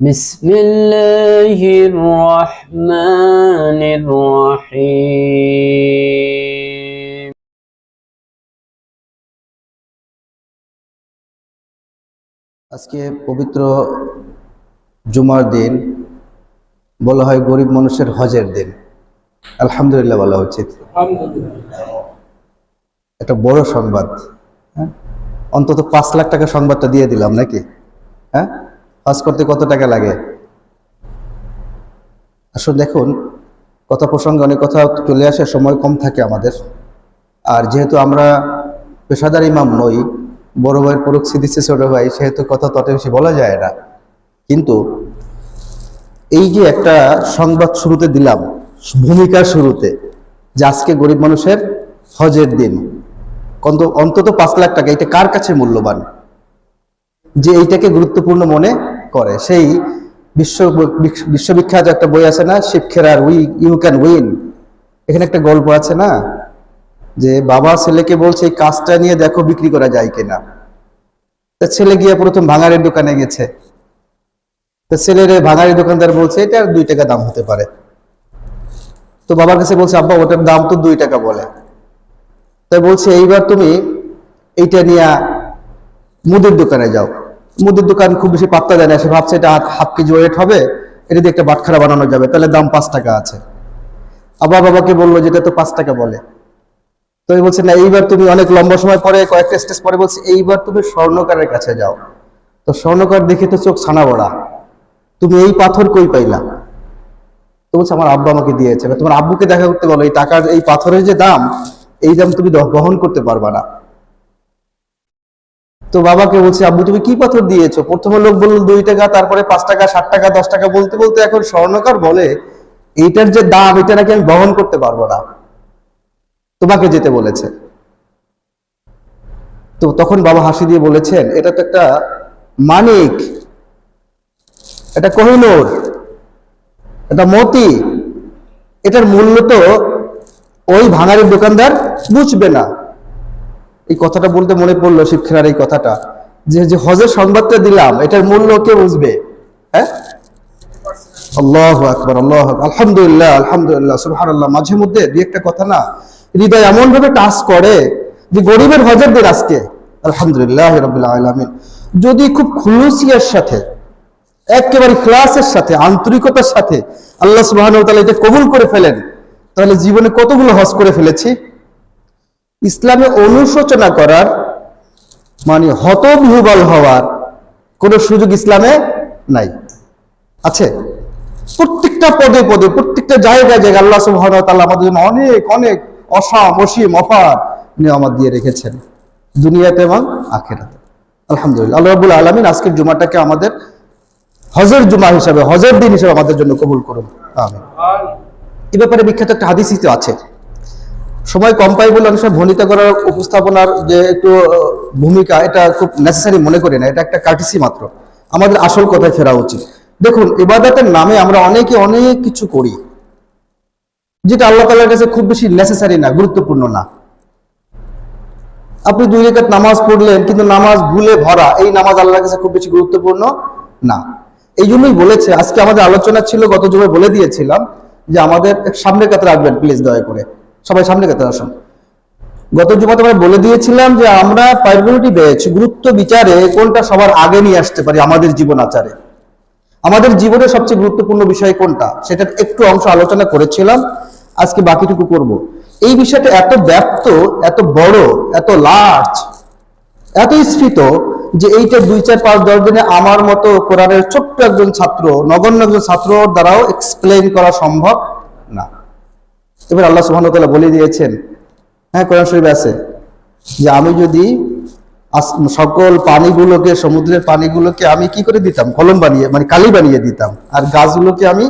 بسم الله الرحمن الرحيم আজকে পবিত্র জুমার দিন বলা হয় গরিব মানুষের হজের দিন আলহামদুলিল্লাহ বলা উচিত একটা বড় সংবাদ হ্যাঁ? অন্তত পাঁচ লাখ টাকা সংবাদটা দিয়ে দিলাম নাকি হ্যাঁ হজ করতে কত টাকা লাগে? আসলে দেখুন, কথা প্রসঙ্গে অনেক কথা চলে আসে, সময় কম থাকে আমাদের। আর যেহেতু আমরা পেশাদার ইমাম নই, বড় ভাইয়ের পরোক্সি দিচ্ছে ছোট ভাই, সেহেতু কথা তত বেশি বলা যায় না। কিন্তু এই যে একটা সংবাদ শুরুতে দিলাম ভূমিকার শুরুতে, যে আজকে গরিব মানুষের হজের দিন অন্ত- অন্তত পাঁচ লাখ টাকা, এটা কার কাছে মূল্যবান? যে এইটাকে গুরুত্বপূর্ণ মনে করে। সেই বিশ্ব বিশ্ব- বিশ্ববিখ্যাত একটা বই আছে না শিবখেরার উই ইউ ক্যান উইন এখানে একটা গল্প আছে না, যে বাবা ছেলেকে বলছে, এই কাজটা নিয়ে দেখো বিক্রি করা যায় কিনা। তা ছেলে গিয়ে প্রথম ভাঙারের দোকানে গেছে। তা ছেলের এই ভাঙারি দোকানদার বলছে, এটা দুই টাকা দাম হতে পারে। তো বাবার কাছে বলছে, আব্বা, ওটার দাম তো দুই টাকা বলে। তাই বলছে, এইবার তুমি এইটা নিয়ে মুদির দোকানে যাও। মুদির দোকান খুব বেশি পাত্তা দেয় না, সে ভাবছে এটা হাফ- কেজি ওয়েট হবে, এটা দিয়ে একটা বাটখারা বানানো যাবে, তাহলে দাম পাঁচ টাকা আছে। আবার বাবাকে বলল, যেটা তো পাঁচ টাকা বলে। তো বলছে, না, এইবার তুমি অনেক লম্বা সময় পরে, কয়েকটা স্টেজ পরে বলছে, এইবার তুমি স্বর্ণকারের কাছে যাও। তো স্বর্ণকার দেখে তো চোখ ছানা বড়া। তুমি এই পাথর কই পাইলা? তো বলছে, আমার আব্বা আমাকে দিয়েছে। তোমার আব্বুকে দেখা করতে বলো, এই টাকার, এই পাথরের যে দাম, এই দাম তুমি বহন করতে পারবা না। তো বাবাকে বলছে, আব্বু, তুমি কি পাথর দিয়েছ? প্রথমে লোক বলল, দুই টাকা, তারপরে পাঁচ টাকা ষাট টাকা, দশ টাকা বলতে বলতে এখন স্বর্ণকার বলে, এইটার যে দাম, এটা নাকি আমি বহন করতে পারব না। তোমাকে যেতে বলেছে। তো তখন বাবা হাসি দিয়ে বলেছেন, এটা তো একটা মানিক, এটা কোহিনুর, এটা মতি, এটার মূল্য তো ওই ভাঙারির দোকানদার বুঝবে না। এই কথাটা বলতে মনে পড়ল শিবখেরার এই কথাটা। যে যে হজের সংবাদটা দিলাম, এটার মূল্য কে বুঝবে? হ্যাঁ? আল্লাহ আকবর, আল্লাহ আলহামদুলিল্লাহ আলহামদুলিল্লাহ, সুবহানাল্লাহ। মাঝে মধ্যে দুই একটা কথা না, হৃদয় এমন ভাবে টাচ করে যে গরিবের হজের দিন আজকে। আলহামদুলিল্লাহ রবিল আলমিন। যদি খুব খুলুসিয়ার সাথে, একেবারে ক্লাসের সাথে, আন্তরিকতার সাথে আল্লাহ সুবাহ এটা কবুল করে ফেলেন, তাহলে জীবনে কতগুলো হজ করে ফেলেছি? ইসলামে অনুশোচনা করার মানে হতবিহুবল হওয়ার কোনো সুযোগ ইসলামে নাই। আছে? প্রত্যেকটা পদে পদে, প্রত্যেকটা জায়গায় জায়গায় আল্লাহ সুবহানাহু ওয়া তাআলা আমাদের জন্য অনেক অনেক অসাম, অসীম অফার নিয়ামত দিয়ে রেখেছেন দুনিয়াতে এবং আখেরাতে। আলহামদুলিল্লাহ, আল্লাহ রাব্বুল আলামিন আজকের জুমাটাকে আমাদের হজের জুমা হিসাবে, হজের দিন হিসাবে আমাদের জন্য কবুল করুন। আমিন। এ ব্যাপারে বিখ্যাত একটা হাদিসই তো আছে। সময় কম পাই বলে অনেক সময় করার উপস্থাপনার যে একটু ভূমিকা, এটা খুব নেসেসারি মনে করি না, এটা একটা কার্টিসি মাত্র। আমাদের আসল কথায় ফেরা উচিত। দেখুন, ইবাদতের নামে আমরা অনেকে অনেক কিছু করি, যেটা আল্লাহ তালার কাছে খুব বেশি নেসেসারি না, গুরুত্বপূর্ণ না। আপনি দুই রেখাত নামাজ পড়লেন, কিন্তু নামাজ ভুলে ভরা, এই নামাজ আল্লাহর কাছে খুব বেশি গুরুত্বপূর্ণ না। এই জন্যই বলেছে, আজকে আমাদের আলোচনা ছিল, গত জমে বলে দিয়েছিলাম যে আমাদের সামনে কাতে রাখবেন প্লিজ দয়া করে। সবাই সামনে কাতে আসুন। গত জুমাতে আমরা বলে দিয়েছিলাম যে আমরা প্রায়োরিটি বেচ গুরুত্ব বিচারে কোনটা সবার আগে নিয়ে আসতে পারি আমাদের জীবন আচারে। আমাদের জীবনের সবচেয়ে গুরুত্বপূর্ণ বিষয় কোনটা? সেটার একটু অংশ আলোচনা করেছিলাম, আজকে বাকিটুকু করব। এই বিষয়টা এত ব্যাপ্ত, এত বড়, এত লার্জ এত স্ফীত যে এইটা দুই চার পাঁচ দশ দিনে আমার মতো কোরআনের ছোট্ট একজন ছাত্র, নগণ্য একজন ছাত্র দ্বারাও এক্সপ্লেন করা সম্ভব না। এবার আল্লাহ ওয়া বলে দিয়েছেন হ্যাঁ কোরআন শরীফ আছে যে আমি যদি সকল পানিগুলোকে, সমুদ্রের পানিগুলোকে আমি কি করে দিতাম? কলম বানিয়ে মানে কালি বানিয়ে দিতাম। আর গাছগুলোকে আমি,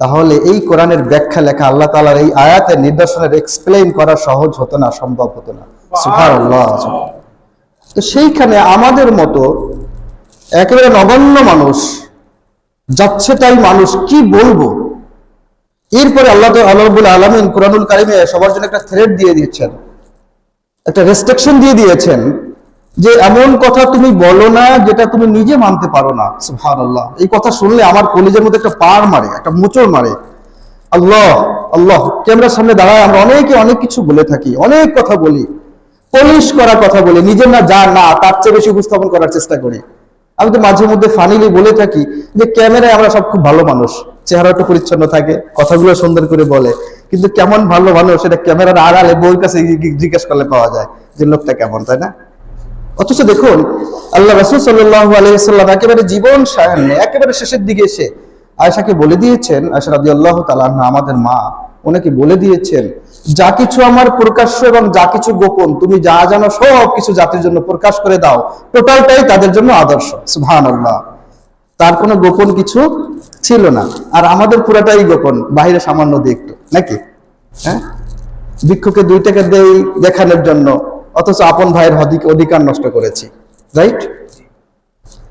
তাহলে এই কোরআনের ব্যাখ্যা লেখা আল্লাহ তাআলার এই আয়াতের নিদর্শনের এক্সপ্লেইন করা সহজ হতো না, সম্ভব হতো না। তো সেইখানে আমাদের মতো একেবারে নগণ্য মানুষ, যাচ্ছে তাই মানুষ কি বলব? এরপরে আল্লাহ তো আল্লাহ রব্বুল আলমিন কোরআনুল কারিমে সবার জন্য একটা থ্রেড দিয়ে দিয়েছেন। একটা রেস্ট্রিকশন দিয়ে দিয়েছেন যে এমন কথা তুমি বলো না যেটা তুমি নিজে মানতে পারো না। সুবহানাল্লাহ। এই কথা শুনলে আমার কলেজের মধ্যে একটা পার মারে, একটা মোচড় মারে। আল্লাহ আল্লাহ, ক্যামেরার সামনে দাঁড়ায় আমরা অনেকে অনেক কিছু বলে থাকি, অনেক কথা বলি। পলিশ করা কথা বলি, নিজের না যা না, তার চেয়ে বেশি উপস্থাপন করার চেষ্টা করি। আমি তো মাঝে মধ্যে ফানিলি বলে থাকি যে ক্যামেরায় আমরা সব খুব ভালো মানুষ। চেহারা একটু পরিচ্ছন্ন থাকে, কথাগুলো সুন্দর করে বলে। কিন্তু কেমন ভালো ভালো সেটা ক্যামেরার আড়ালে বউর কাছে জিজ্ঞেস করলে পাওয়া যায় যে লোকটা কেমন, তাই না? অথচ দেখুন, আল্লাহ রসুল সাল্লাহ আলাইসাল্লাম একেবারে জীবন সায়ান্নে একেবারে শেষের দিকে এসে আয়সাকে বলে দিয়েছেন আয়সা রাজি আল্লাহ তালাহ আমাদের মা ওনাকে বলে দিয়েছেন, যা কিছু আমার প্রকাশ্য এবং যা কিছু গোপন, তুমি যা জানো সব কিছু জাতির জন্য প্রকাশ করে দাও। টোটালটাই তাদের জন্য আদর্শ। সুহান আল্লাহ তার কোনো গোপন কিছু ছিল না। আর আমাদের পুরাটাই গোপন বাইরে সামান্য একটু, নাকি? হ্যাঁ? ভিক্ষুকে দুই টাকা দেই দেখানোর জন্য, অথচ আপন ভাইয়ের অধিক- অধিকার নষ্ট করেছি। রাইট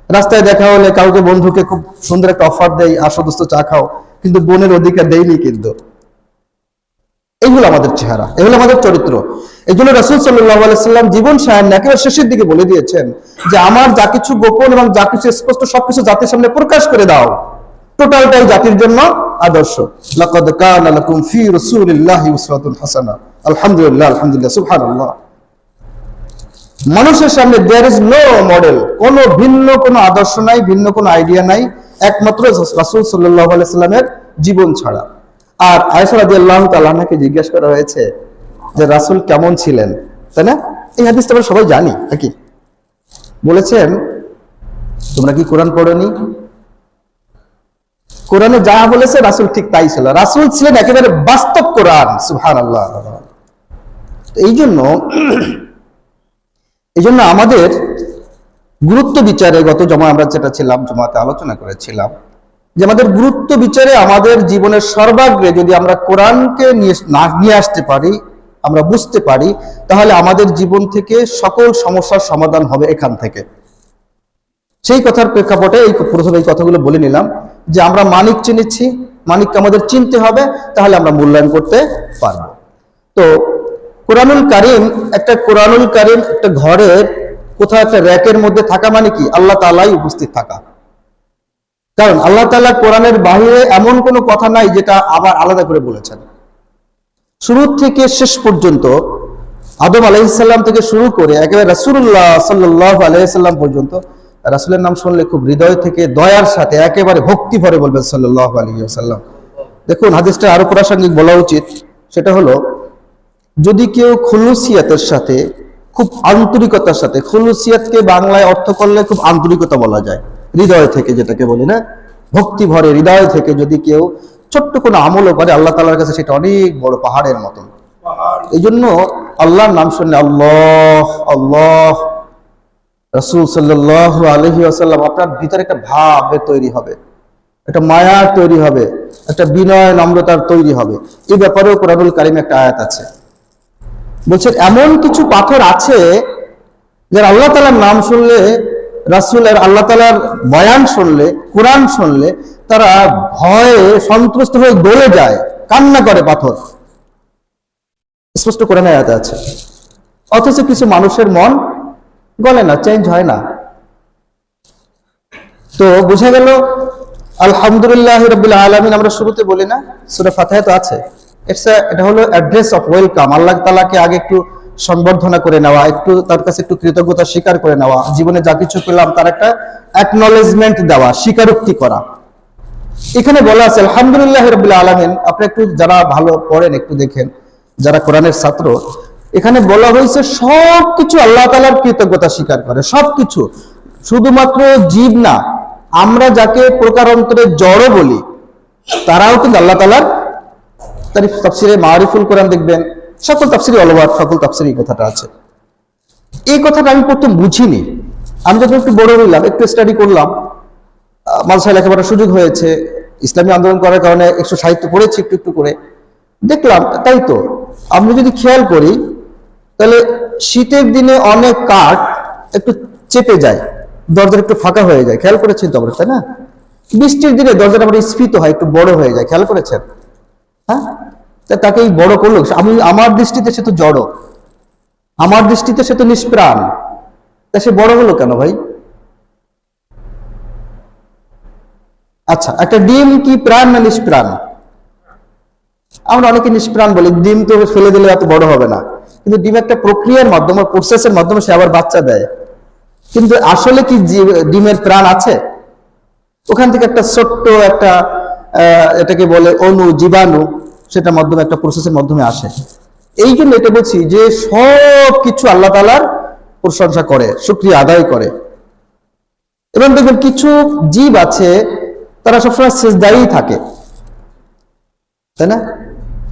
রাস্তায় দেখা হলে কাউকে বন্ধুকে খুব সুন্দর একটা অফার দেই আসো দোস্ত চা খাও, কিন্তু বোনের অধিকার দেয়নি কিন্তু। এগুলো আমাদের চেহারা, এগুলো আমাদের চরিত্র। এই জন্য রসুল সাল্লাম জীবন সায়ন একেবারে শেষের দিকে বলে দিয়েছেন যে, আমার যা কিছু গোপন এবং যা কিছু স্পষ্ট সবকিছু জাতির সামনে প্রকাশ করে দাও। টোটালটাই জাতির জন্য আদর্শ। লাকাদ কানা লাকুম ফি রাসূলিল্লাহি উসওয়াতুন হাসানা। আলহামদুলিল্লাহ আলহামদুলিল্লাহ, সুবহানাল্লাহ। মানুষের সামনে দেয়ার ইজ নো মডেল কোনো ভিন্ন কোনো আদর্শ নাই, ভিন্ন কোনো আইডিয়া নাই, একমাত্র রাসূল সাল্লাল্লাহু আলাইহি সাল্লামের জীবন ছাড়া। আর আয়েশা রাদিয়াল্লাহু তাআলাকে জিজ্ঞাসা করা হয়েছে যে রাসূল কেমন ছিলেন, তাই না? এই হাদিসটা আমরা সবাই জানি, নাকি? বলেছেন, তোমরা কি কোরআন পড়োনি? কোরআনে যা বলেছে রাসূল ঠিক তাই ছিল। রাসূল ছিলেন একেবারে বাস্তব কোরআন, সুবহানাল্লাহ। এই জন্য এই জন্য আমাদের গুরুত্ব বিচারে, গত জমা আমরা যেটা ছিলাম, জমাতে আলোচনা করেছিলাম, যে আমাদের গুরুত্ব বিচারে আমাদের জীবনের সর্বাগ্রে যদি আমরা কোরআনকে নিয়ে আসতে পারি, আমরা বুঝতে পারি, তাহলে আমাদের জীবন থেকে সকল সমস্যার সমাধান হবে এখান থেকে। সেই কথার প্রেক্ষাপটে এই প্রথমে এই কথাগুলো বলে নিলাম যে আমরা মানিক চিনেছি মানিককে আমাদের চিনতে হবে, তাহলে আমরা মূল্যায়ন করতে পারব। তো কোরআনুল কারিম, একটা কোরআনুল কারিম, একটা ঘরের কোথাও একটা র্যাকের মধ্যে থাকা মানে কি? আল্লাহ তালাই উপস্থিত থাকা। কারণ আল্লাহ তাআলা কোরআনের বাহিরে এমন কোনো কথা নাই যেটা আবার আলাদা করে বলেছেন। শুরু থেকে শেষ পর্যন্ত আদম আলাইসাল্লাম থেকে শুরু করে একেবারে রাসূলুল্লাহ সাল্লাহ আলাইসাল্লাম পর্যন্ত রাসূলের নাম শুনলে খুব হৃদয় থেকে দয়ার সাথে একেবারে ভক্তি ভরে বলবেন সাল্লাহ আলাইসাল্লাম দেখুন হাদিসটা আরও প্রাসঙ্গিক বলা উচিত। সেটা হলো যদি কেউ খুলুসিয়াতের সাথে খুব আন্তরিকতার সাথে খুলুসিয়াতকে বাংলায় অর্থ করলে খুব আন্তরিকতা বলা যায়। হৃদয় থেকে যেটাকে বলি না? ভক্তি ভরে হৃদয় থেকে যদি কেউ ছোট্ট কোনো আমলও করে আল্লাহ তালার কাছে সেটা অনেক বড় পাহাড়ের মতন। এই জন্য আল্লাহর নাম শুনলে আল্লাহ আল্লাহ রসুল সাল্লাহ আলহি আসাল্লাম আপনার ভিতরে একটা ভাবের তৈরি হবে, একটা মায়ার তৈরি হবে, একটা বিনয় নম্রতার তৈরি হবে। এই ব্যাপারেও কোরআনুল কারিমে একটা আয়াত আছে। বলছেন, এমন কিছু পাথর আছে যার আল্লাহ তালার নাম শুনলে, রাসুলের আল্লাহ তালার বয়ান শুনলে, কোরআন শুনলে তারা ভয়ে সন্ত্রস্ত হয়ে গলে যায়, কান্না করে পাথর। স্পষ্ট কোরআনে আয়াত আছে। অথচ কিছু মানুষের মন গলে না চেঞ্জ হয় না। তো বোঝা গেল, আলহামদুলিল্লাহ রবিল আলমিন, আমরা শুরুতে বলি না, সুরা ফাতাহে তো আছে। এটা হলো অ্যাড্রেস অফ ওয়েলকাম আল্লাহ তালাকে আগে একটু সংবর্ধনা করে নেওয়া, একটু তার কাছে একটু কৃতজ্ঞতা স্বীকার করে নেওয়া, জীবনে যা কিছু পেলাম তার একটা অ্যাকনলেজমেন্ট দেওয়া, স্বীকারোক্তি করা। এখানে বলা আছে, আলহামদুলিল্লাহ রবিল আলমিন, আপনি একটু যারা ভালো পড়েন একটু দেখেন, যারা কোরআনের ছাত্র এখানে বলা হয়েছে সবকিছু আল্লাহ তালার কৃতজ্ঞতা স্বীকার করে, সবকিছু। শুধুমাত্র জীব না, আমরা যাকে প্রকারান্তরে জড় বলি, তারাও কিন্তু আল্লাহ তালার তারিফ, তাফসিরে মারিফুল কোরআন দেখবেন, সকল তাফসিরি অলবাদ সকল তাফসিরি কথাটা আছে। এই কথাটা আমি প্রথম বুঝিনি। আমি যখন একটু বড় হইলাম, একটু স্টাডি করলাম মাদ্রাসায় লেখাপড়ার সুযোগ হয়েছে, ইসলামী আন্দোলন করার কারণে একটু সাহিত্য পড়েছি একটু একটু করে, দেখলাম, তাই তো। আমরা যদি খেয়াল করি তাহলে শীতের দিনে অনেক কাঠ একটু চেপে যায়, দরজাটা একটু ফাঁকা হয়ে যায়। খেয়াল করেছেন তো তাই না? বৃষ্টির দিনে দরজাটা আবার স্ফীত হয়, একটু বড় হয়ে যায়। খেয়াল করেছেন? হ্যাঁ? তা তাকে এই বড় করল। আমি, আমার দৃষ্টিতে সে তো জড়। আমার দৃষ্টিতে সে তো নিষ্প্রাণ। তা সে বড় হলো কেন ভাই? আচ্ছা একটা ডিম কি প্রাণ না নিষ্প্রাণ? আমরা অনেকে নিষ্প্রাণ বলি, ডিম তো ফেলে দিলে এত বড় হবে না। কিন্তু ডিম একটা প্রক্রিয়ার মাধ্যমে প্রসেসের মাধ্যমে সে আবার বাচ্চা দেয়। কিন্তু আসলে কি ডিমের প্রাণ আছে? ওখান থেকে একটা ছোট্ট একটা এটাকে বলে অণু, জীবাণু, সেটার মাধ্যমে একটা প্রসেসের মাধ্যমে আসে। এই জন্য এটা বলছি যে সব কিছু আল্লাহ তালার প্রশংসা করে, শুক্রিয়া আদায় করে। এবং দেখবেন কিছু জীব আছে, তারা সবসময় শেষদায়ী থাকে। তাই না?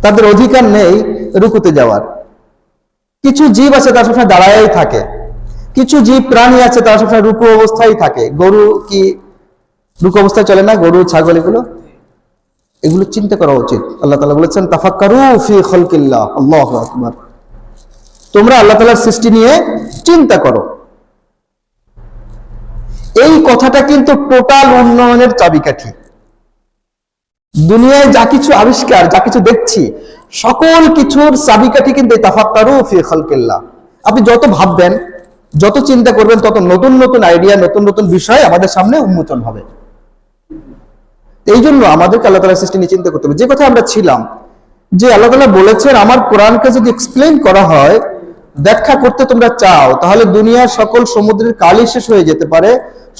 তাদের অধিকার নেই রুকুতে যাওয়ার। কিছু জীব আছে, তারা সবসময় দাঁড়ায় থাকে। কিছু জীব প্রাণী আছে, তারা সবসময় রুকু অবস্থায় থাকে। গরু কি রুকু অবস্থায় চলে না? গরু, ছাগল এগুলো? এগুলো চিন্তা করা উচিত। আল্লাহ তালা বলেছেন, তাফাক্কারু ফি খলকিল্লাহ। আল্লাহ আকবার। তোমরা আল্লাহ তালার সৃষ্টি নিয়ে চিন্তা করো। এই কথাটা কিন্তু টোটাল উন্নয়নের চাবিকাঠি। দুনিয়ায় যা কিছু আবিষ্কার, যা কিছু দেখছি, সকল কিছুর চাবিকাঠি কিন্তু তাফাক্কারু ফি খলকিল্লাহ। আপনি যত ভাববেন, যত চিন্তা করবেন, তত নতুন নতুন আইডিয়া, নতুন নতুন বিষয় আমাদের সামনে উন্মোচন হবে। এই জন্য আমাদেরকে আল্লাহ তালা সৃষ্টি নিয়ে চিন্তা করতে হবে। যে কথা আমরা ছিলাম, যে আল্লাহ তালা বলেছেন, আমার কোরআনকে যদি এক্সপ্লেন করা হয় ব্যাখ্যা করতে তোমরা চাও, তাহলে দুনিয়ার সকল সমুদ্রের কালই শেষ হয়ে যেতে পারে।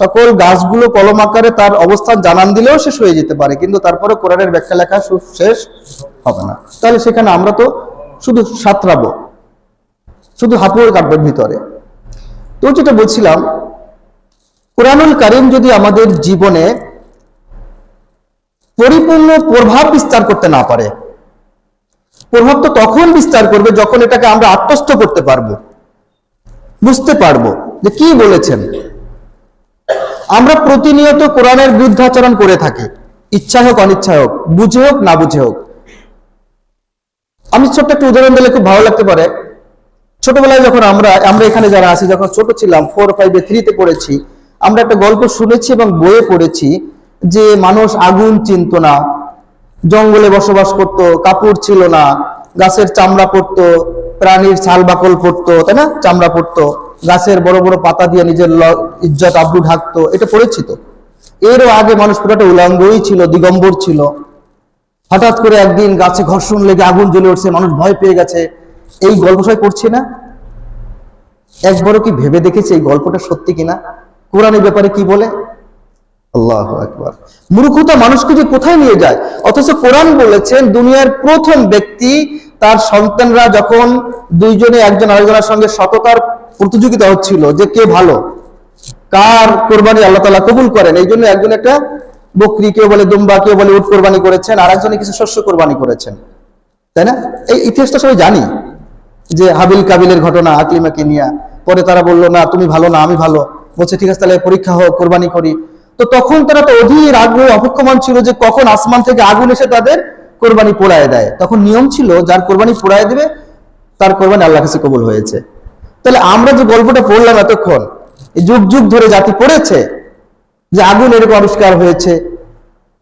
সকল গাছগুলো কলম আকারে তার অবস্থান জানান দিলেও শেষ হয়ে যেতে পারে, কিন্তু তারপরে কোরআনের ব্যাখ্যা লেখা শেষ হবে না। তাহলে সেখানে আমরা তো শুধু সাঁতরাবো, শুধু হাঁপুড়ে কাটবেন ভিতরে। তো যেটা বলছিলাম, কোরআনুল কারিম যদি আমাদের জীবনে পরিপূর্ণ প্রভাব বিস্তার করতে না পারে প্রভাব তো তখন বিস্তার করবে যখন এটাকে আমরা আত্মস্থ করতে পারব। বুঝতে পারব যে কি বলেছেন। আমরা প্রতিনিয়ত কোরআনের বিরুদ্ধাচরণ করে থাকি। ইচ্ছা হোক, অনিচ্ছা হোক, বুঝে হোক, না বুঝে হোক। আমি ছোট্ট একটা উদাহরণ দিলে খুব ভালো লাগতে পারে। ছোটবেলায় যখন আমরা আমরা এখানে যারা আছি, যখন ছোট ছিলাম ফোর ফাইভে থ্রিতে পড়েছি, আমরা একটা গল্প শুনেছি এবং বইয়ে পড়েছি যে মানুষ আগুন চিনত না। জঙ্গলে বসবাস করত, কাপড় ছিল না, গাছের চামড়া পড়তো, প্রাণীর ছাল বাকল পড়তো, তাই না? চামড়া পড়তো, গাছের বড় বড় পাতা দিয়ে নিজের ইজ্জত আব্রু ঢাকতো, এটা পড়েছি তো এরও আগে মানুষ পুরোটা উলঙ্গই ছিল, দিগম্বর ছিল। হঠাৎ করে একদিন গাছে ঘর্ষণ লেগে আগুন জ্বলে উঠছে, মানুষ ভয় পেয়ে গেছে। এই গল্প সবাই পড়ছি না? একবারও কি ভেবে দেখেছে এই গল্পটা সত্যি কিনা? কোরআনের ব্যাপারে কি বলে? আল্লাহ একবার মূর্খতা মানুষকে যে কোথায় নিয়ে যায়? অথচ কোরআন বলেছেন, দুনিয়ার প্রথম ব্যক্তি তার সন্তানরা যখন দুইজনে একজন আরেকজনের সঙ্গে সততার প্রতিযোগিতা হচ্ছিল, যে কে ভালো? কার কোরবানি আল্লাহ তালা কবুল করেন? এই জন্য একজন একটা বকরি, কেউ বলে দুম্বা, কেউ বলে উট কোরবানি করেছেন আর একজনে কিছু শস্য কোরবানি করেছেন। তাই না? এই ইতিহাসটা সবাই জানি যে হাবিল কাবিলের ঘটনা আকলিমাকে নিয়ে। পরে তারা বলল, না, তুমি ভালো না, আমি ভালো। বলছে, ঠিক আছে, তাহলে পরীক্ষা হোক, কোরবানি করি। তো তখন তারা তো অধীর আগ্রহ অপেক্ষমান ছিল যে কখন আসমান থেকে আগুন এসে তাদের কোরবানি পোড়ায় দেয়। তখন নিয়ম ছিল, যার কোরবানি পোড়ায় দেবে, তার কোরবানি আল্লাহ কাছে কবুল হয়েছে। তাহলে আমরা যে গল্পটা পড়লাম এতক্ষণ যুগ যুগ ধরে জাতি পড়েছে যে আগুন এরকম আবিষ্কার হয়েছে।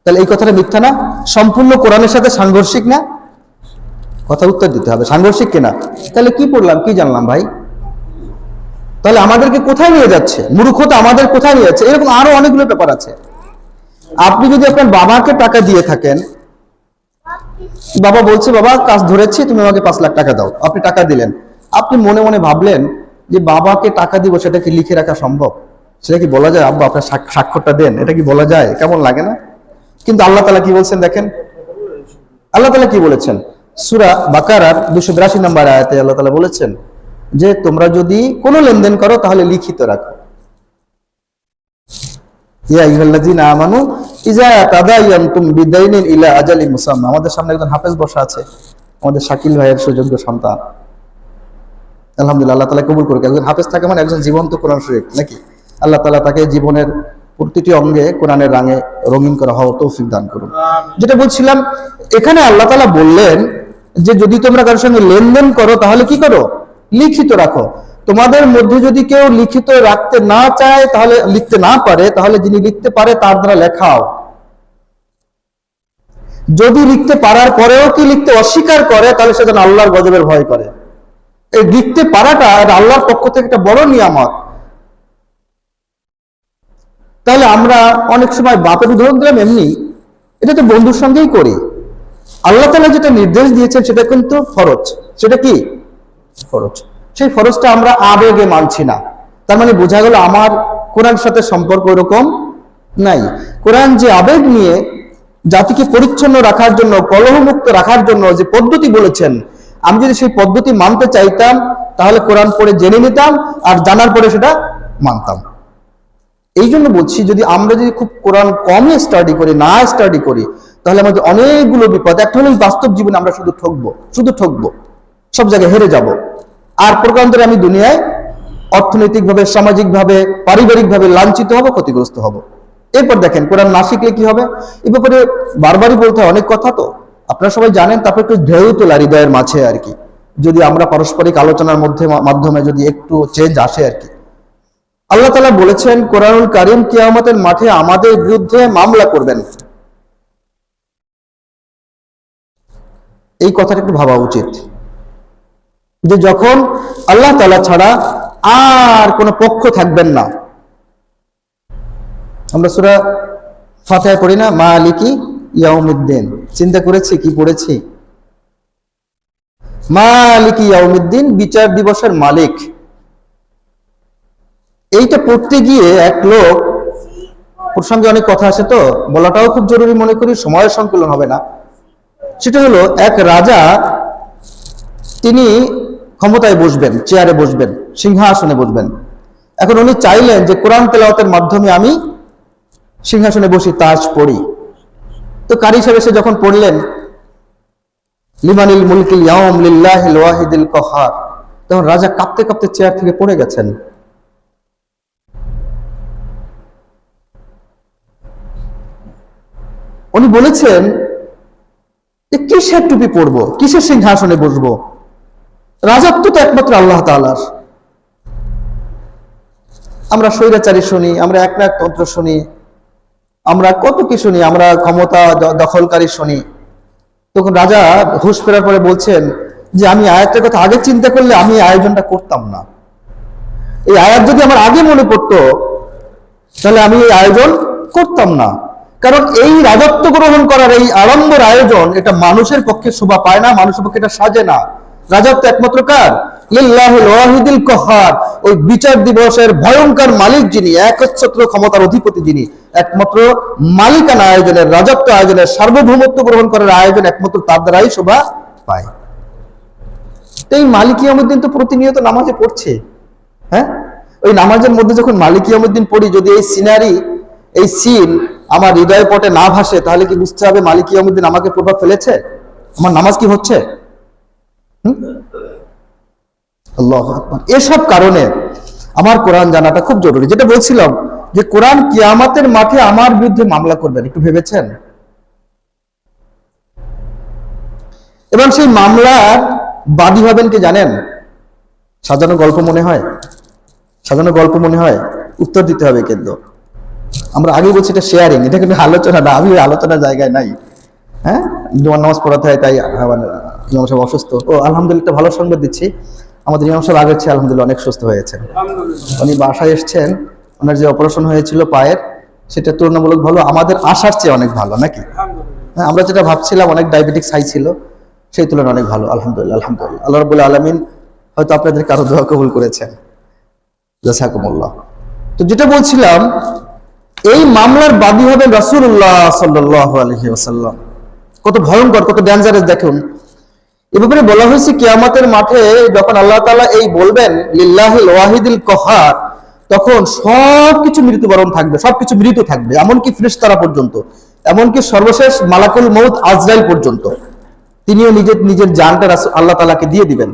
তাহলে এই কথাটা মিথ্যা না, সম্পূর্ণ কোরআনের সাথে সাংঘর্ষিক না? কথা উত্তর দিতে হবে। সাংঘর্ষিক কিনা? তাহলে কি পড়লাম? কি জানলাম ভাই? তাহলে আমাদেরকে কোথায় নিয়ে যাচ্ছে? মূর্খতা আমাদের কোথায় নিয়ে যাচ্ছে? এরকম আরও অনেকগুলো ব্যাপার আছে। আপনি যদি আপনার বাবাকে টাকা দিয়ে থাকেন, বাবা বলছে, বাবা, কাজ ধরেছি, তুমি আমাকে পাঁচ লাখ টাকা দাও। আপনি টাকা দিলেন। আপনি মনে মনে ভাবলেন যে বাবাকে টাকা দিব, সেটা কি লিখে রাখা সম্ভব? সেটা কি বলা যায়? আব্বা, আপনার স্বাক্ষরটা দেন, এটা কি বলা যায়? কেমন লাগে না? কিন্তু আল্লাহ তালা কি বলছেন দেখেন? আল্লাহ তালা কি বলেছেন? সুরা বাকারার দুশো বিরাশি নম্বর আয়াতে আল্লাহ তালা বলেছেন যে তোমরা যদি কোনো লেনদেন করো তাহলে লিখিত রাখো। আমাদের সামনে একজন হাফেজ বসা আছে আমাদের শাকিল ভাইয়ের সুযোগ্য সন্তান। আলহামদুলিল্লাহ আল্লাহ তালা কবুল করুক। একজন হাফেজ থাকে মানে একজন জীবন্ত কোরআন শরীফ নাকি? আল্লাহ তালা তাকে জীবনের প্রতিটি অঙ্গে কোরআনের রাঙে রঙিন করা হওয়া তৌফিক দান করুন। যেটা বলছিলাম এখানে আল্লাহ তালা বললেন যে যদি তোমরা কারোর সঙ্গে লেনদেন করো তাহলে কি করো? লিখিত রাখো। তোমাদের মধ্যে যদি কেউ লিখিত রাখতে না চায়, তাহলে লিখতে না পারে, তাহলে যিনি লিখতে পারে, তার দ্বারা লেখাও যদি লিখতে পারার পরেও কি লিখতে অস্বীকার করে, তাহলে সে যেন আল্লাহর গজবের ভয় করে। এই লিখতে পারাটা আল্লাহর পক্ষ থেকে একটা বড় নিয়ামত। তাহলে আমরা অনেক সময় বাপের উদাহরণ দিলাম এমনি। এটা তো বন্ধুর সঙ্গেই করি। আল্লাহ তালা যেটা নির্দেশ দিয়েছেন, সেটা কিন্তু ফরজ। সেটা কি? ফরজ সেই ফরজটা আমরা আবেগে মানছি না। তার মানে বোঝা গেল আমার কোরআন সাথে সম্পর্ক এরকম নাই। কোরআন যে আবেগ নিয়ে জাতিকে পরিচ্ছন্ন রাখার জন্য, কলহমুক্ত রাখার জন্য যে পদ্ধতি বলেছেন, আমি যদি সেই পদ্ধতি মানতে চাইতাম, তাহলে কোরআন পড়ে জেনে নিতাম আর জানার পরে সেটা মানতাম। এই জন্য বলছি, যদি আমরা যদি খুব কোরআন কমই স্টাডি করি, না স্টাডি করি, তাহলে আমাদের অনেকগুলো বিপদ, একটা হলো বাস্তব জীবনে আমরা শুধু ঠকবো শুধু ঠকবো। সব জায়গায় হেরে যাব। আর প্রকান্তরে আমি দুনিয়ায় অর্থনৈতিকভাবে, সামাজিকভাবে, পারিবারিকভাবে লাঞ্ছিত হব, ক্ষতিগ্রস্ত হব। এরপর দেখেন, কোরআন না শিখলে কি হবে? এ ব্যাপারে বারবারই বলতে হয়, অনেক কথা তো। আপনারা সবাই জানেন, তারপর একটু ঢেউ তোলা হৃদয়ের মাঝে আর কি। যদি আমরা পারস্পরিক আলোচনার মধ্যে, মাধ্যমে যদি একটু চেঞ্জ আসে আর কি। আল্লাহ তালা বলেছেন, কোরআনুল কারিম কিয়ামতের মাঠে আমাদের বিরুদ্ধে মামলা করবেন। এই কথাটা একটু ভাবা উচিত। যে যখন আল্লাহ তালা ছাড়া আর কোন পক্ষ থাকবেন না। আমরা সুরা ফাতেহা পড়ি না? মা আলিকি ইয়াউমিদ্দিন। চিন্তা করেছি, কি পড়েছি? মা আলিকি ইয়াউমিদ্দিন, বিচার দিবসের মালিক। এইটা পড়তে গিয়ে এক লোক ওর সঙ্গে অনেক কথা আছে তো, বলাটাও খুব জরুরি মনে করি, সময়ের সংকলন হবে না। সেটা হলো, এক রাজা, তিনি ক্ষমতায় বসবেন চেয়ারে বসবেন, সিংহাসনে বসবেন। এখন উনি চাইলেন যে কোরআন তেলাওয়াতের মাধ্যমে আমি সিংহাসনে বসি, তাজ পড়ি। তো কারি সাহেব এসে যখন পড়লেন? লিমানিল মুলকিল কহার। তখন রাজা কাঁপতে কাঁপতে চেয়ার থেকে পড়ে গেছেন। উনি বলেছেন যে কিসের টুপি পরবো? কিসের সিংহাসনে বসবো? রাজত্ব তো একমাত্র আল্লাহ তালার আমরা স্বৈরাচারী শুনি, আমরা এক এক তন্ত্র শুনি, আমরা কত কি শুনি, আমরা ক্ষমতা দখলকারী শুনি। তখন রাজা হুশ ফেরার পরে বলছেন যে, আমি আয়াতের কথা আগে চিন্তা করলে আমি আয়োজনটা করতাম না। এই আয়াত যদি আমার আগে মনে পড়তো, তাহলে আমি এই আয়োজন করতাম না। কারণ এই রাজত্ব গ্রহণ করার এই আড়ম্বর আয়োজন, এটা মানুষের পক্ষে শোভা পায় না, মানুষের পক্ষে এটা সাজে না। রাজত্ব একমাত্র কার? লিল্লাহুল কহার। ওই বিচার দিবসের ভয়ঙ্কর মালিক যিনি, একচ্ছত্র ক্ষমতার অধিপতি যিনি, একমাত্র মালিকানা আয়োজনের, রাজত্ব আয়োজনের, সার্বভৌমত্ব গ্রহণ করার আয়োজন একমাত্র তার দ্বারাই শোভা পায়। এই মালিক ইয়ামুদ্দিন তো প্রতিনিয়ত নামাজে পড়ছে হ্যাঁ? ওই নামাজের মধ্যে যখন মালিক ইয়ামুদ্দিন পড়ি, যদি এই সিনারি, এই সিন আমার হৃদয় পটে না ভাসে, তাহলে কি বুঝতে হবে মালিক ইয়ামুদ্দিন আমাকে প্রভাব ফেলেছে? আমার নামাজ কি হচ্ছে? এসব কারণে আমার কোরআন জানাটা খুব জরুরি। যেটা বলছিলাম যে কোরআন কিয়ামাতের মাঠে আমার বিরুদ্ধে মামলা করবেন, একটু ভেবেছেন? এবং সেই মামলার বাদী হবেন কি জানেন? সাজানো গল্প মনে হয়। সাজানো গল্প মনে হয়। উত্তর দিতে হবে কিন্তু। আমরা আগে বলছি এটা শেয়ারিং এটা কিন্তু আলোচনা না। আমি আলোচনার জায়গায় নাই। হ্যাঁ? জোয়ার নামাজ পড়াতে হয় তাই ইমাম সাহেব অসুস্থ। ও আলহামদুলিল্লাহ ভালো সংবাদ দিচ্ছি। আমাদের ইমাম সাহেব আগের চেয়ে আলহামদুলিল্লাহ অনেক সুস্থ হয়েছেন। উনি বাসায় এসছেন ওনার যে অপারেশন হয়েছিল পায়ের সেটা তুলনামূলক ভালো আমাদের আশার চেয়ে অনেক ভালো নাকি? হ্যাঁ আমরা যেটা ভাবছিলাম অনেক ডায়াবেটিক্স হাই ছিল সেই তুলনায় অনেক ভালো আলহামদুলিল্লাহ আলহামদুলিল্লাহ। আল্লাহ রবুল আলমিন হয়তো আপনাদের কারও দোয়া কবুল করেছেন। জাসাকুমুল্লাহ তো যেটা বলছিলাম এই মামলার বাদী হবেন রাসূলুল্লাহ সাল্লাল্লাহু আলাইহি ওয়াসাল্লাম। কত ভয়ঙ্কর কত ডেঞ্জারাস দেখুন। এ ব্যাপারে বলা হয়েছে কিয়ামতের মাঠে যখন আল্লাহ তাআলা এই বলবেন, লিল্লাহিল ওয়াহিদিল কহার তখন সবকিছু মৃত্যুবরণ থাকবে, সবকিছু মৃত থাকবে, এমনকি ফেরেশতারা পর্যন্ত, এমনকি সর্বশেষ মালাকুল মৌত আজরাইল পর্যন্ত। তিনিও নিজের নিজের জানটা আল্লাহ তাআলাকে দিয়ে দিবেন।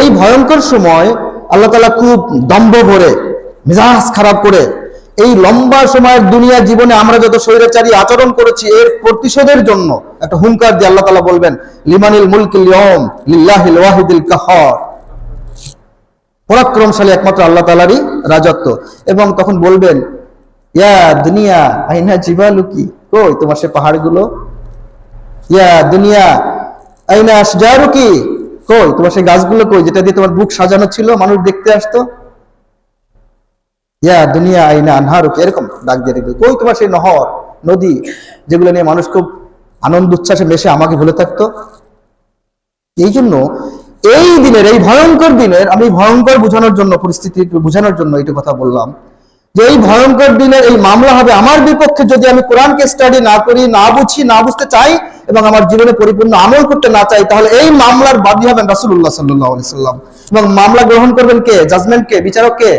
এই ভয়ঙ্কর সময় আল্লাহ তালা খুব দম্ভ ভরে, মেজাজ খারাপ করে এই লম্বা সময়ের দুনিয়া জীবনে আমরা যত স্বৈরাচারী আচরণ করেছি, এর প্রতিশোধের জন্য একটা হুঙ্কার দিয়ে আল্লাহ তালা বলবেন, লিমানিল মুলকিল লিল্লাহিল ওয়াহিদিল কাহর। পরাক্রমশালী একমাত্র আল্লাহ তালারই রাজত্ব। এবং তখন বলবেন, ইয়া দুনিয়া, আইনা জিবালুকি? কই তোমার সে পাহাড়গুলো? ইয়া দুনিয়া, আইনা আসজারুকি কই তোমার সেই গাছগুলো কই? যেটা দিয়ে তোমার বুক সাজানো ছিল, মানুষ দেখতে আসতো? ইয়া দুনিয়া আইনা আনহারুক, এরকম ডাক দিয়ে রেখে কই তোমার সেই নহর, নদী, যেগুলো নিয়ে মানুষ খুব আনন্দ উচ্ছ্বাসে মেশে আমাকে ভুলে থাকতো? এই জন্য এই দিনের, এই ভয়ঙ্কর দিনের, আমি ভয়ঙ্কর বোঝানোর জন্য, পরিস্থিতি বোঝানোর জন্য এটা কথা বললাম, যে এই ভয়ঙ্কর দিনের এই মামলা হবে আমার বিপক্ষে যদি আমি কোরআনকে স্টাডি না করি, না বুঝি, না বুঝতে চাই, এবং আমার জীবনে পরিপূর্ণ আমল করতে না চাই, তাহলে এই মামলার বাদী হবেন রাসুল্লাহ সাল্লাহ সাল্লাম। এবং মামলা গ্রহণ করবেন কে? জাজমেন্ট কে? বিচারক কে?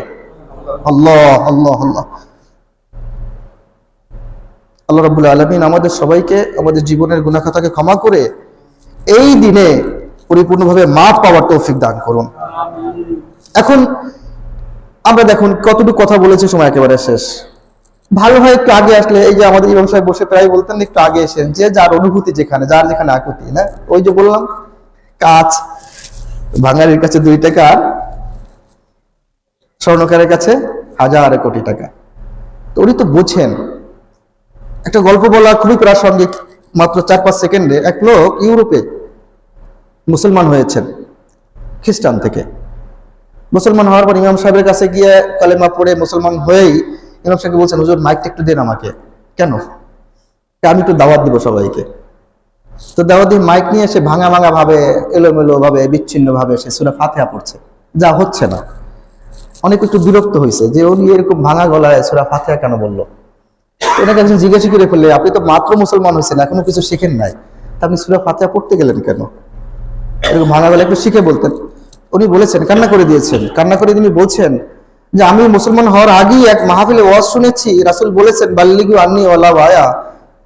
আল্লাহ আল্লাহ আল্লাহ। আলমিন আমাদের সবাইকে আমাদের জীবনের গুণাখাতাকে ক্ষমা করে এই দিনে পরিপূর্ণভাবে মাপ পাওয়ার তৌফিক দান করুন। এখন আমরা দেখুন কতটুকু কথা বলেছি, সময় একেবারে শেষ। ভালো হয় একটু আগে আসলে, এই যে আমাদের ইমাম সাহেব বসে প্রায় বলতেন, একটু আগে এসেন যে যার অনুভূতি যেখানে, যার যেখানে আকুতি, না? ওই যে বললাম, কাজ, বাঙালির কাছে দুই টাকা স্বর্ণকারের কাছে হাজার কোটি টাকা। তো উনি তো বোঝেন। একটা গল্প বলা খুবই প্রাসঙ্গিক, মাত্র চার পাঁচ সেকেন্ডে এক লোক ইউরোপে মুসলমান হয়েছেন, খ্রিস্টান থেকে। মুসলমান হওয়ার পর ইমাম সাহেবের কাছে গিয়ে কালেমা পড়ে মুসলমান হয়েই ইমাম সাহেব বলছেন, হুজুর মাইকটা একটু দেন আমাকে। কেন? আমি একটু দাওয়াত দিব সবাইকে। তো দাওয়াত দিয়ে মাইক নিয়ে এসে ভাঙা ভাঙা ভাবে এলোমেলো ভাবে বিচ্ছিন্ন ভাবে সে সুরা ফাতেহা পড়ছে। যা হচ্ছে না। অনেক একটু বিরক্ত হয়েছে যে উনি এরকম ভাঙা গলায় সুরা ফাতেহা কেন বলল? ওনাকে একজন জিজ্ঞাসা করে ফেললে, আপনি তো মাত্র মুসলমান হয়েছেন, এখনও কিছু শিখেন নাই। তা আপনি সুরা ফাতেহা পড়তে গেলেন কেন? এরকম ভাঙা গলায় একটু শিখে বলতেন। উনি বলেছেন, কান্না করে দিয়েছেন। কান্না করে তিনি বলছেন যে, আমি মুসলমান হওয়ার আগেই এক মাহফিলে ওয়াজ শুনেছি, রাসুল বলেছেন, বাল্লিগু আন্নি ওয়ালা ভায়া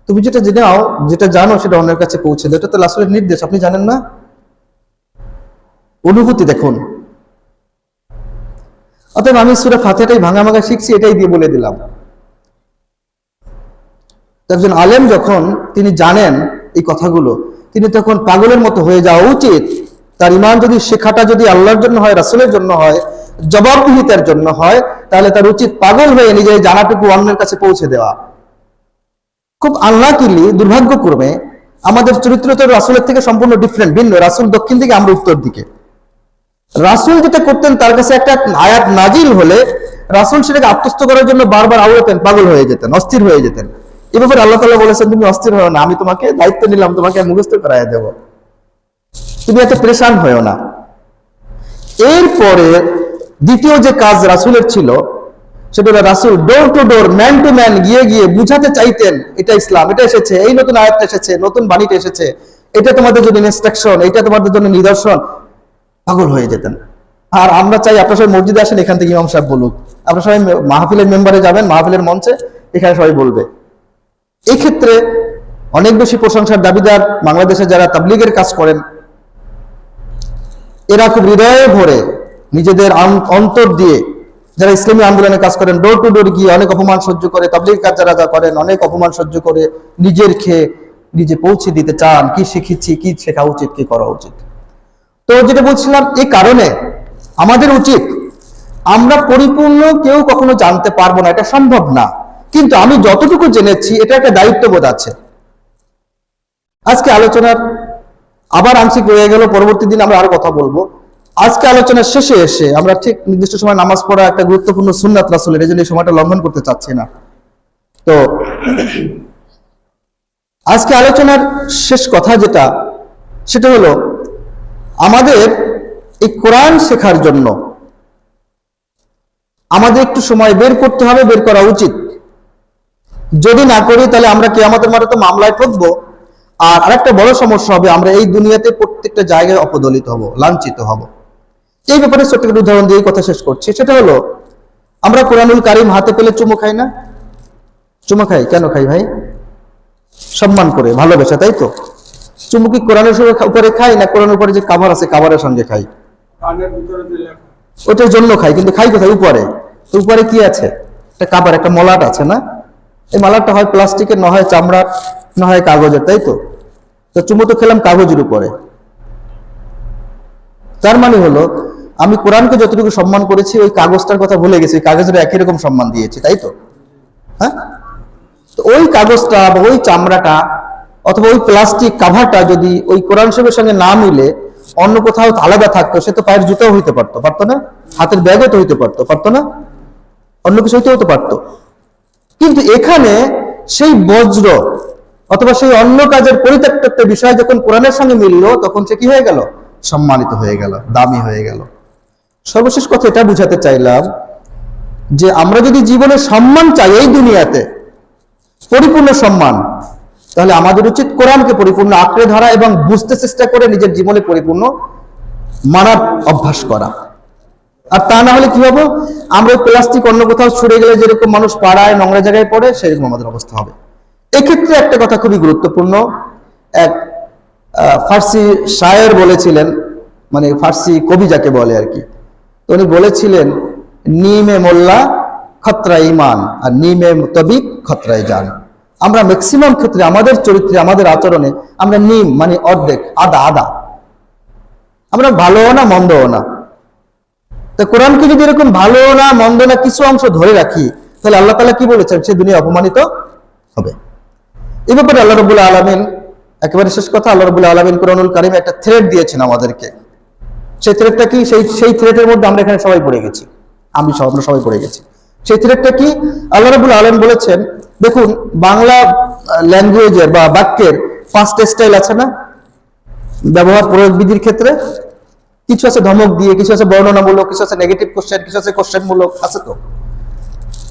তুমি যেটা জেনাও, যেটা জানো, সেটা অন্যের কাছে পৌঁছে দাও। এটা তো রাসুলের নির্দেশ, আপনি জানেন না? অনুভূতি দেখুন। অতএব আমি সুরা ফাতেহাটাই ভাঙা ভাঙা শিখছি, এটাই দিয়ে বলে দিলাম। একজন আলেম যখন তিনি জানেন এই কথাগুলো, তিনি তখন পাগলের মতো হয়ে যাওয়া উচিত। তার ইমান যদি শেখাটা যদি আল্লাহর জন্য হয়, রাসুলের জন্য হয়, জবাবদিহিতার জন্য হয়, তাহলে তার উচিত পাগল হয়ে নিজের জানাটুকু অন্যের কাছে পৌঁছে দেওয়া। খুব আল্লাহ আল্লাহকিলি দুর্ভাগ্যক্রমে, আমাদের চরিত্র তো রাসুলের থেকে সম্পূর্ণ ডিফারেন্ট ভিন্ন। রাসুল দক্ষিণ দিকে, আমরা উত্তর দিকে। রাসুল যেটা করতেন, তার কাছে একটা আয়াত নাজিল হলে রাসুল সেটাকে আত্মস্থ করার জন্য বারবার আওড়াতেন পাগল হয়ে যেতেন, অস্থির হয়ে যেতেন। এ ব্যাপারে আল্লাহ তালা বলেছেন, তুমি অস্থির হও না, আমি তোমাকে দায়িত্ব নিলাম, তোমাকে মুখস্থ করাই দেব। তুমি এত প্রেশান হয়েও না। এরপরে দ্বিতীয় যে কাজ রাসুলের ছিল, সেটা রাসুল door to door man to man গিয়ে গিয়ে বুঝাতে চাইতেন, এটা ইসলাম, এটা এসেছে, এই নতুন আয়াতটা এসেছে, নতুন বাণীটা এসেছে, এটা তোমাদের জন্য ইনস্ট্রাকশন এটা তোমাদের জন্য নিদর্শন। পাগল হয়ে যেতেন। আর আমরা চাই আপনার সবাই মসজিদে আসেন, এখান থেকে ইমাম সাহেব বলুক। আপনার সবাই মাহফিলের মেম্বারে যাবেন, মাহফিলের মঞ্চে, এখানে সবাই বলবে। এই ক্ষেত্রে অনেক বেশি প্রশংসার দাবিদার বাংলাদেশে যারা তাবলিগের কাজ করেন, এরা খুব হৃদয়ে ভরে নিজেদের অন্তর দিয়ে যারা ইসলামী আন্দোলনে কাজ করেন ডোর টু ডোর গিয়ে অনেক অপমান সহ্য করে তাবলিগ কাজ যারা যা করেন, অনেক অপমান সহ্য করে নিজের খেয়ে নিজে পৌঁছে দিতে চান, কি শিখেছি, কি শেখা উচিত, কি করা উচিত। তো যেটা বলছিলাম এই কারণে আমাদের উচিত আমরা পরিপূর্ণ কেউ কখনো জানতে পারব না, এটা সম্ভব না। কিন্তু আমি যতটুকু জেনেছি, এটা একটা দায়িত্ববোধ আছে। আজকে আলোচনার আবার আংশিক রয়ে গেল, পরবর্তী দিন আমরা আরও কথা বলব। আজকে আলোচনার শেষে এসে আমরা ঠিক নির্দিষ্ট সময় নামাজ পড়া একটা গুরুত্বপূর্ণ সুন্নাত রাসুলের, এই জন্য এই সময়টা লঙ্ঘন করতে চাচ্ছি না। তো, আজকে আলোচনার শেষ কথা যেটা, সেটা হলো আমাদের এই কোরআন শেখার জন্য আমাদের একটু সময় বের করতে হবে, বের করা উচিত। যদি না করি, তাহলে আমরা কি আমাদের মাঠে তো মামলায় ঠকবো আর আরেকটা বড় সমস্যা হবে, আমরা এই দুনিয়াতে প্রত্যেকটা জায়গায় অপদলিত হব, লাঞ্ছিত হব। এই ব্যাপারে ছোট্ট একটা উদাহরণ দিয়ে কথা শেষ করছি। সেটা হলো, আমরা কোরআনুল কারিম হাতে পেলে চুমো খাই না? চুমো খাই? কেন খাই ভাই? সম্মান করে, ভালোবেসে, তাই তো? চুমু কি কোরআনের উপরে খাই না কোরআনের উপরে যে কাভার আছে কাভারের সঙ্গে খাই? ওটার জন্য খাই কিন্তু খাই কোথায়? উপরে। তো উপরে কি আছে? একটা কাবার একটা মলাট আছে না? এই মলাটটা হয় প্লাস্টিকের না হয় চামড়ার না হয় কাগজের তাই তো? তো চুমু তো খেলাম কাগজের উপরে। তার মানে হলো আমি কোরআনকে যতটুকু সম্মান করেছি ওই কাগজটার কথা ভুলে গেছি কাগজের একই রকম সম্মান দিয়েছি তাই তো? হ্যাঁ? তো ওই কাগজটা বা ওই চামড়াটা অথবা ওই প্লাস্টিক কাভারটা যদি ওই কোরআন শরীফের সঙ্গে না মিলে অন্য কোথাও আলাদা থাকতো, সে তো পায়ের জুতাও হইতে পারতো পারতো না? হাতের ব্যাগও তো হইতে পারতো পারতো না? অন্য কিছু হইতে হতে পারতো। কিন্তু এখানে সেই বজ্র অথবা সেই অন্য কাজের পরিত্যক্ত একটা বিষয় যখন কোরআনের সঙ্গে মিললো, তখন সে কি হয়ে গেল? সম্মানিত হয়ে গেল, দামি হয়ে গেল। সর্বশেষ কথা এটা বুঝাতে চাইলাম যে আমরা যদি জীবনে সম্মান চাই এই দুনিয়াতে, পরিপূর্ণ সম্মান তাহলে আমাদের উচিত কোরআনকে পরিপূর্ণ আঁকড়ে ধরা এবং বুঝতে চেষ্টা করে নিজের জীবনে পরিপূর্ণ মানার অভ্যাস করা। আর তা না হলে কি হব? আমরা প্লাস্টিক অন্য কোথাও ছুড়ে গেলে যেরকম মানুষ পাড়ায়, নোংরা জায়গায় পড়ে, সেরকম আমাদের অবস্থা হবে। এক্ষেত্রে একটা কথা খুবই গুরুত্বপূর্ণ। এক ফার্সি শায়ের বলেছিলেন মানে ফার্সি কবি যাকে বলে আর কি, তো উনি বলেছিলেন, নিমে মোল্লা খতরা ইমান আর নিমে তবিব খতরায় জান। আমরা ম্যাক্সিমাম ক্ষেত্রে আমাদের চরিত্রে, আমাদের আচরণে আমরা নিম মানে অর্ধেক আদা আদা আমরা ভালোও না, মন্দও না। তো কোরআনকে যদি এরকম ভালো না, মন্দ না কিছু অংশ ধরে রাখি, তাহলে আল্লাহ তালা কি বলেছেন? সে দুনিয়া অপমানিত হবে। এ ব্যাপারে আল্লাহ রবুল্লা আলমিন, একেবারে শেষ কথা, আল্লাহ রবুল্লা আলমিন কোরআনুল কারিমে একটা থ্রেড দিয়েছেন আমাদেরকে। সেই থ্রেডটা কি? সেই সেই থ্রেডের মধ্যে আমরা এখানে সবাই পড়ে গেছি। আমি সব, আমরা সবাই পড়ে গেছি। সেই থ্রেডটা কি? আল্লাহ রবুল আলম বলেছেন, দেখুন, বাংলা ল্যাঙ্গুয়েজের বা বাক্যের পাঁচটা স্টাইল আছে না? ব্যবহার প্রয়োগ বিধির ক্ষেত্রে কিছু আছে ধমক দিয়ে, কিছু আছে বর্ণনামূলক, কিছু আছে নেগেটিভ কোশ্চেন কিছু আছে কোশ্চেন মূলক আছে তো?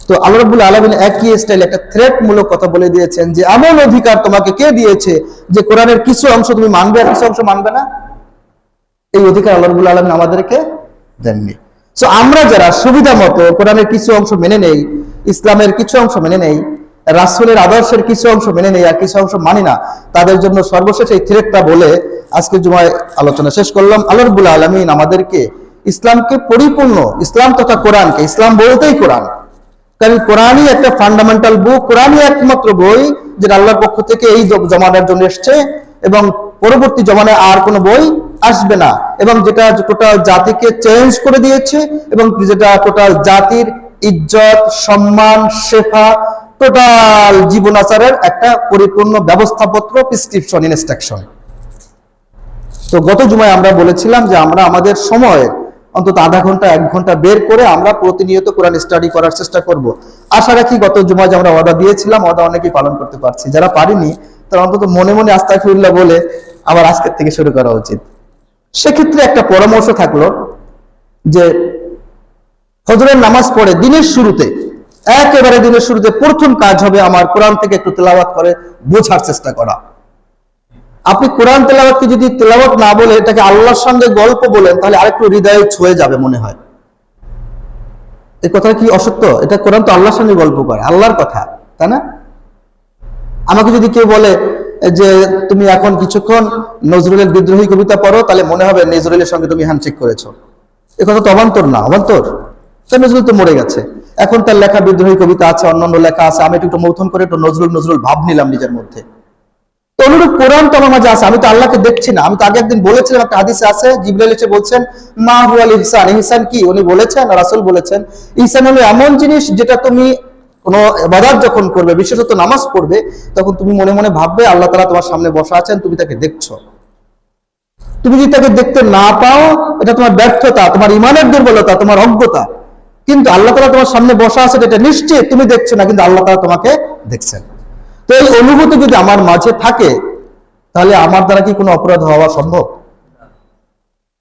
তো আল্লাহ রাব্বুল আলামিন একই স্টাইল একটা থ্রেট মূলক কথা বলে দিয়েছেন যে এমন অধিকার তোমাকে কে দিয়েছে? যে কোরআনের কিছু অংশ তুমি মানবে আর কিছু অংশ মানবে না? এই অধিকার আল্লাহ রাব্বুল আলামিন আমাদেরকে দেননি। সো আমরা যারা সুবিধা মতো কোরআনের কিছু অংশ মেনে নেই, ইসলামের কিছু অংশ মেনে নেই, রাসূলের আদর্শের কিছু অংশ মেনে নেই আর কিছু অংশ মানি না, তাদের জন্য সর্বশেষ এই থ্রেটটা বলে আজকে জুমায় আলোচনা শেষ করলাম। আল্লাহ আলামিন আমাদেরকে ইসলামকে পরিপূর্ণ, ইসলাম তথা কোরআনকে, ইসলাম বলতেই কোরআন। কারণ কোরআনই একটা ফান্ডামেন্টাল বুক কোরআনই একমাত্র বই যেটা আল্লাহর পক্ষ থেকে এই জমানার জন্য এসছে এবং পরবর্তী জমানায় আর কোনো বই আসবে না। এবং যেটা টোটাল জাতিকে চেঞ্জ করে দিয়েছে এবং যেটা টোটাল জাতির ইজ্জত, সম্মান, শেফা, টোটাল জীবন আচারের একটা পরিপূর্ণ ব্যবস্থাপত্র প্রেসক্রিপশন ইনস্ট্রাকশন তো গত জুমায় আমরা বলেছিলাম যে আমরা আমাদের সময়, অন্তত আধা ঘণ্টা, এক ঘণ্টা বের করে আমরা প্রতিনিয়ত কোরআন স্টাডি করার চেষ্টা করব। আশা রাখি গত জুমায় যে আমরা অর্ডার দিয়েছিলাম অর্ডার অনেকেই পালন করতে পারছি। যারা পারিনি, তারা অন্তত মনে মনে আস্তাফিরুল্লাহ বলে আবার আজকের থেকে শুরু করা উচিত। সেক্ষেত্রে একটা পরামর্শ থাকল যে ফজরের নামাজ পড়ে দিনের শুরুতে, একেবারে দিনের শুরুতে প্রথম কাজ হবে আমার কোরআন থেকে একটু তেলাওয়াত করে, বোঝার চেষ্টা করা। আপনি কোরআন তেলাওয়াতকে যদি তেলাওয়াত না বলে এটাকে আল্লাহর সঙ্গে গল্প বলেন, তাহলে আরেকটু হৃদয়ে ছুঁয়ে যাবে মনে হয়। এই কথা কি অসত্য? এটা কোরআন তো আল্লাহর সঙ্গে গল্প করে, আল্লাহর কথা, তাই না? আমাকে যদি কেউ বলে যে তুমি এখন কিছুক্ষণ নজরুলের বিদ্রোহী কবিতা পড়ো, তাহলে মনে হবে নজরুলের সঙ্গে তুমি হ্যান্ডশেক করেছ। এ কথা তো অবান্তর না, অবান্তর? তো নজরুল তো মরে গেছে। এখন তার লেখা বিদ্রোহী কবিতা আছে অন্যান্য লেখা আছে, আমি একটু মৌথন করে একটু নজরুল নজরুল ভাব নিলাম নিজের মধ্যে। তো অনুরূপ কোরআন তো আমার মাঝে আছে, আমি তো আল্লাহকে দেখছি না। আমি তো আগে একদিন বলেছিলাম, একটা হাদিসে আছে, জিবরাইল এসে বলছেন, মা হুয়াল ইহসান। ইহসান কি? উনি বলেছেন, রাসূল বলেছেন, ইহসান হলো এমন জিনিস যেটা তুমি কোনো ইবাদত যখন করবে, বিশেষত নামাজ পড়বে, তখন তুমি মনে মনে ভাববে, আল্লাহ তাআলা তোমার সামনে বসা আছেন, তুমি তাকে দেখছ। তুমি যদি তাকে দেখতে না পাও, এটা তোমার ব্যর্থতা, তোমার ইমানের দুর্বলতা, তোমার অজ্ঞতা। কিন্তু আল্লাহ তাআলা তোমার সামনে বসা আছে এটা নিশ্চিত তুমি দেখছ না, কিন্তু আল্লাহ তাআলা তোমাকে দেখছেন। তো এই অনুভূতি যদি আমার মাঝে থাকে, তাহলে আমার দ্বারা কি কোনো অপরাধ হওয়া সম্ভব?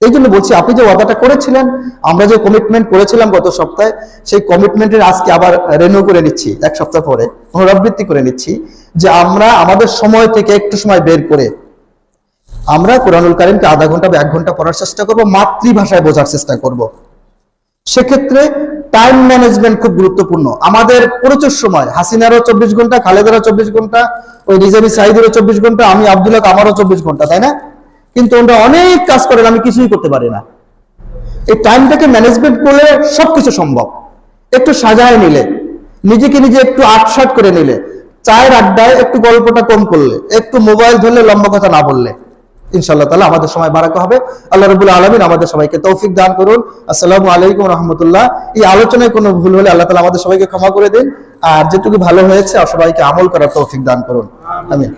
এই জন্য বলছি, আপনি যে ওয়াদাটা করেছিলেন, আমরা যে কমিটমেন্ট করেছিলাম গত সপ্তাহে, সেই কমিটমেন্টের আজকে আবার রেনিউ করে নিচ্ছি, এক সপ্তাহ পরে, পুনরাবৃত্তি করে নিচ্ছি, যে আমরা আমাদের সময় থেকে একটু সময় বের করে, আমরা কোরআনুল কারিমকে আধা ঘণ্টা বা এক ঘণ্টা পড়ার চেষ্টা করব, মাতৃভাষায় বোঝার চেষ্টা করব। সেক্ষেত্রে টাইম ম্যানেজমেন্ট খুব গুরুত্বপূর্ণ। আমাদের প্রচুর সময়, হাসিনারও চব্বিশ ঘণ্টা, খালেদারও চব্বিশ ঘণ্টা, ওই নিজামি সাহিদেরও চব্বিশ ঘণ্টা, আমি আব্দুল্লাহ আমারও চব্বিশ ঘণ্টা, তাই না? কিন্তু ওরা অনেক কাজ করেন আমি কিছুই করতে পারি না। এই টাইমটাকে ম্যানেজমেন্ট করলে সবকিছু সম্ভব। একটু সাজায় নিলে, নিজেকে নিজে একটু আটসাট করে নিলে, চায়ের আড্ডায় একটু গল্পটা কম করলে, একটু মোবাইল ধরলে লম্বা কথা না বললে, ইনশাআল্লাহ তাআলা আমাদের সময় বারাকা হবে। আল্লাহ রাব্বুল আলামিন আমাদের সবাইকে তৌফিক দান করুন। আসসালামু আলাইকুম রহমতুল্লাহ। এই আলোচনায় কোনো ভুল হলে আল্লাহ তাআলা আমাদের সবাইকে ক্ষমা করে দিন। আর যেটুকু ভালো হয়েছে, সবাইকে আমল করার তৌফিক দান করুন। আমিন।